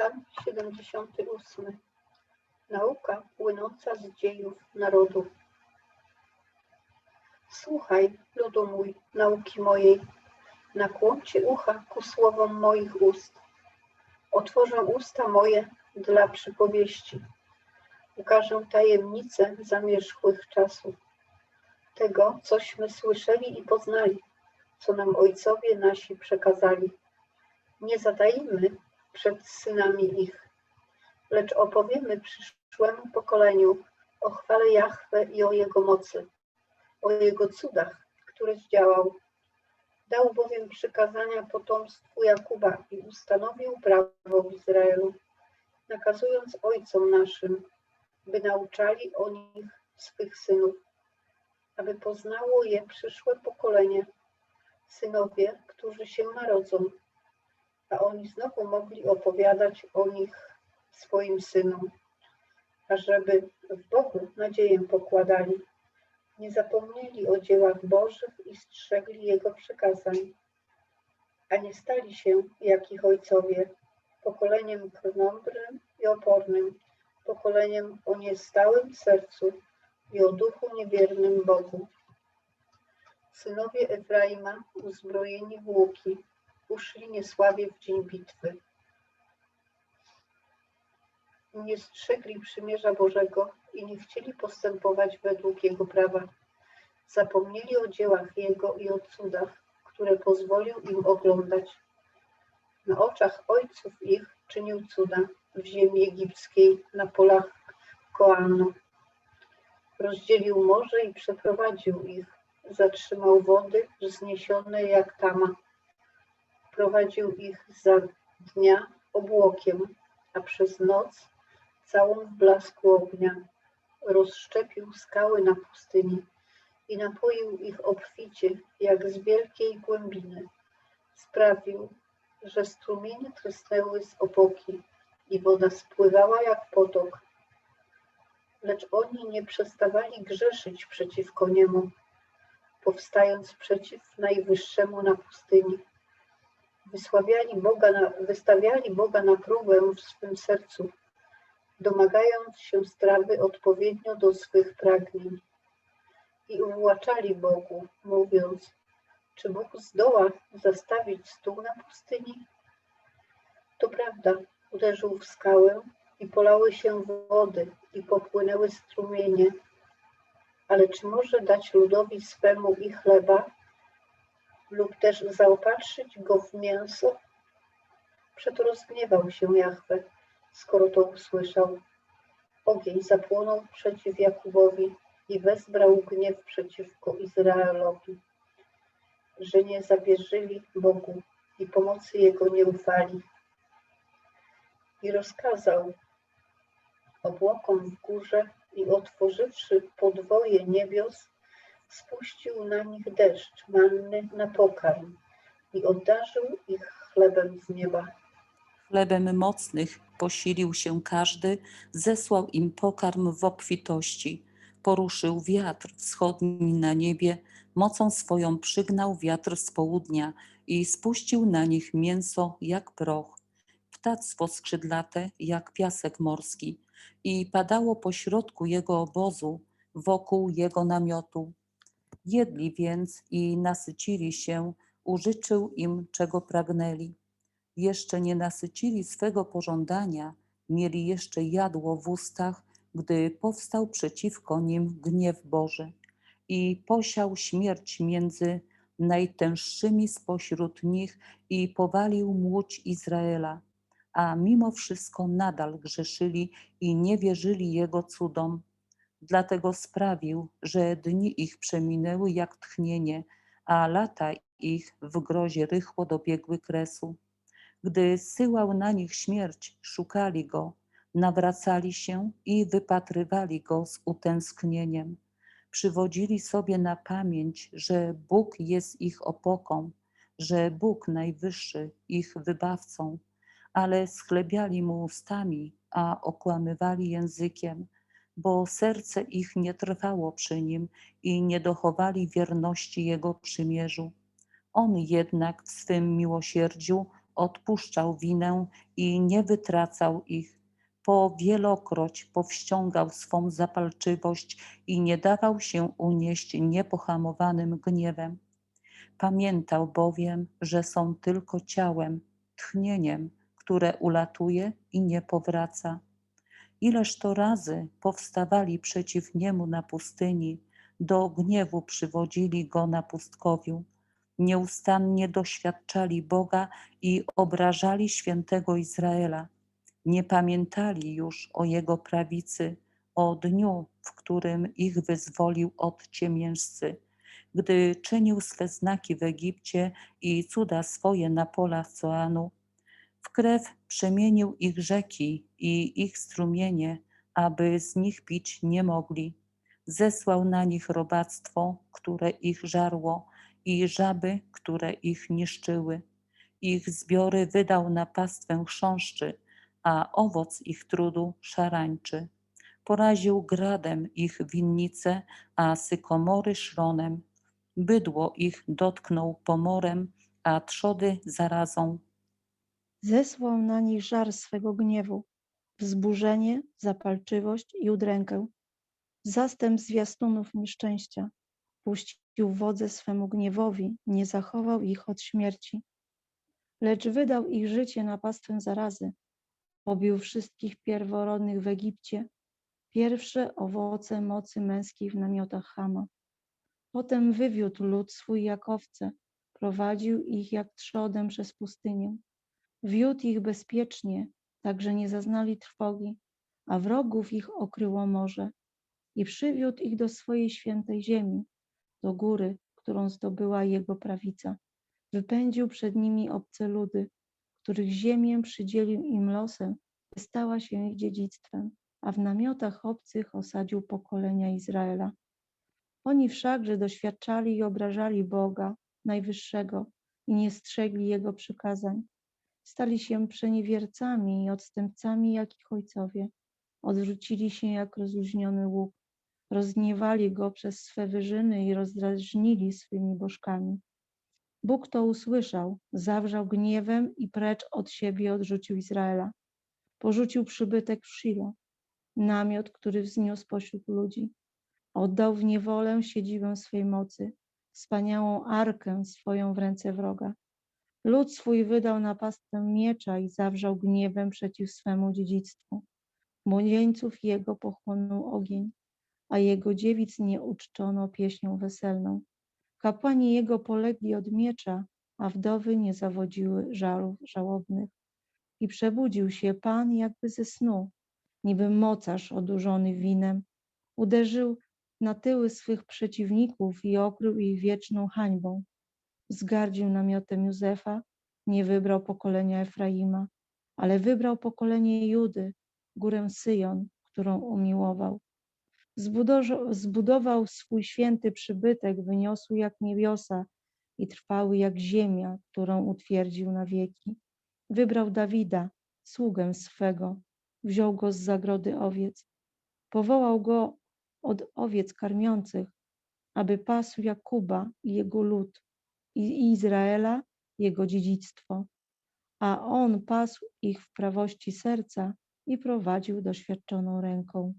Psalm 78. Nauka płynąca z dziejów narodów. Słuchaj, ludu mój, nauki mojej. Nakłoncie ucha ku słowom moich ust. Otworzę usta moje dla przypowieści. Ukażę tajemnice zamierzchłych czasów. Tego, cośmy słyszeli i poznali, co nam ojcowie nasi przekazali. Nie zadajmy przed synami ich, lecz opowiemy przyszłemu pokoleniu o chwale Jahwe i o Jego mocy, o Jego cudach, które zdziałał. Dał bowiem przykazania potomstwu Jakuba i ustanowił prawo w Izraelu, nakazując ojcom naszym, by nauczali o nich swych synów, aby poznało je przyszłe pokolenie, synowie, którzy się narodzą, a oni znowu mogli opowiadać o nich swoim synom, ażeby w Bogu nadzieję pokładali, nie zapomnieli o dziełach Bożych i strzegli Jego przykazań, a nie stali się, jak ich ojcowie, pokoleniem krnąbrnym i opornym, pokoleniem o niestałym sercu i o duchu niewiernym Bogu. Synowie Efraima, uzbrojeni w łuki, uszli niesławie w dzień bitwy. Nie strzegli przymierza Bożego i nie chcieli postępować według Jego prawa. Zapomnieli o dziełach Jego i o cudach, które pozwolił im oglądać. Na oczach ojców ich czynił cuda w ziemi egipskiej, na polach Koanu. Rozdzielił morze i przeprowadził ich. Zatrzymał wody wzniesione jak tama prowadził ich za dnia obłokiem, a przez noc całą w blasku ognia. Rozszczepił skały na pustyni i napoił ich obficie, jak z wielkiej głębiny. Sprawił, że strumienie trysnęły z opoki i woda spływała jak potok. Lecz oni nie przestawali grzeszyć przeciwko niemu, powstając przeciw Najwyższemu na pustyni wysławiali Boga na, wystawiali Boga na próbę w swym sercu, domagając się strawy odpowiednio do swych pragnień. I uwłaczali Bogu, mówiąc, czy Bóg zdoła zastawić stół na pustyni? To prawda, uderzył w skałę i polały się wody i popłynęły strumienie, ale czy może dać ludowi swemu i chleba, lub też zaopatrzyć go w mięso? Przeto rozgniewał się Jahwe, skoro to usłyszał. Ogień zapłonął przeciw Jakubowi i wezbrał gniew przeciwko Izraelowi, że nie zawierzyli Bogu i pomocy Jego nie ufali. I rozkazał obłokom w górze i otworzywszy podwoje niebios, spuścił na nich deszcz manny na pokarm i obdarzył ich chlebem z nieba. Chlebem mocnych posilił się każdy, zesłał im pokarm w obfitości. Poruszył wiatr wschodni na niebie, mocą swoją przygnał wiatr z południa i spuścił na nich mięso jak proch, ptactwo skrzydlate jak piasek morski i padało po środku jego obozu, wokół jego namiotu. Jedli więc i nasycili się, użyczył im, czego pragnęli. Jeszcze nie nasycili swego pożądania, mieli jeszcze jadło w ustach, gdy powstał przeciwko nim gniew Boży i posiał śmierć między najtęższymi spośród nich i powalił młódź Izraela. A mimo wszystko nadal grzeszyli i nie wierzyli Jego cudom, Dlatego sprawił, że dni ich przeminęły jak tchnienie, a lata ich w grozie rychło dobiegły kresu. Gdy syłał na nich śmierć, szukali go, nawracali się i wypatrywali go z utęsknieniem. Przywodzili sobie na pamięć, że Bóg jest ich opoką, że Bóg Najwyższy ich wybawcą, ale schlebiali mu ustami, a okłamywali językiem bo serce ich nie trwało przy nim i nie dochowali wierności Jego przymierzu. On jednak w swym miłosierdziu odpuszczał winę i nie wytracał ich. Po wielokroć powściągał swą zapalczywość i nie dawał się unieść niepohamowanym gniewem. Pamiętał bowiem, że są tylko ciałem, tchnieniem, które ulatuje i nie powraca. Ileż to razy powstawali przeciw niemu na pustyni, do gniewu przywodzili go na pustkowiu. Nieustannie doświadczali Boga i obrażali świętego Izraela. Nie pamiętali już o Jego prawicy, o dniu, w którym ich wyzwolił od ciemiężcy, gdy czynił swe znaki w Egipcie i cuda swoje na polach Zoanu. W krew przemienił ich rzeki i ich strumienie, aby z nich pić nie mogli. Zesłał na nich robactwo, które ich żarło, i żaby, które ich niszczyły. Ich zbiory wydał na pastwę chrząszczy, a owoc ich trudu szarańczy. Poraził gradem ich winnice, a sykomory szronem. Bydło ich dotknął pomorem, a trzody zarazą. Zesłał na nich żar swego gniewu, wzburzenie, zapalczywość i udrękę. Zastęp zwiastunów nieszczęścia. Puścił wodze swemu gniewowi, nie zachował ich od śmierci. Lecz wydał ich życie na pastwę zarazy. Pobił wszystkich pierworodnych w Egipcie, pierwsze owoce mocy męskiej w namiotach Hama. Potem wywiódł lud swój jak owce, prowadził ich jak trzodem przez pustynię. Wiódł ich bezpiecznie, tak że nie zaznali trwogi, a wrogów ich okryło morze. I przywiódł ich do swojej świętej ziemi, do góry, którą zdobyła jego prawica. Wypędził przed nimi obce ludy, których ziemię przydzielił im losem, stała się ich dziedzictwem, a w namiotach obcych osadził pokolenia Izraela. Oni wszakże doświadczali i obrażali Boga Najwyższego i nie strzegli Jego przykazań. Stali się przeniewiercami i odstępcami jak ich ojcowie. Odwrócili się jak rozluźniony łuk. Rozgniewali Go przez swe wyżyny i rozdrażnili swymi bożkami. Bóg to usłyszał, zawrzał gniewem i precz od siebie odrzucił Izraela. Porzucił przybytek w Shilo, namiot, który wzniósł pośród ludzi. Oddał w niewolę siedzibę swej mocy, wspaniałą arkę swoją w ręce wroga. Lud swój wydał na pastwę miecza i zawrzał gniewem przeciw swemu dziedzictwu. Młodzieńców jego pochłonął ogień, a jego dziewic nie uczczono pieśnią weselną. Kapłani jego polegli od miecza, a wdowy nie zawodziły żalów żałobnych. I przebudził się Pan jakby ze snu, niby mocarz odurzony winem. Uderzył na tyły swych przeciwników i okrył ich wieczną hańbą. Zgardził namiotem Józefa, nie wybrał pokolenia Efraima, ale wybrał pokolenie Judy, górę Syjon, którą umiłował. Zbudował, swój święty przybytek, wyniosły jak niebiosa i trwały jak ziemia, którą utwierdził na wieki. Wybrał Dawida, sługę swego, wziął go z zagrody owiec, powołał go od owiec karmiących, aby pasł Jakuba i jego lud, Izraela jego dziedzictwo, a on pasł ich w prawości serca i prowadził doświadczoną ręką.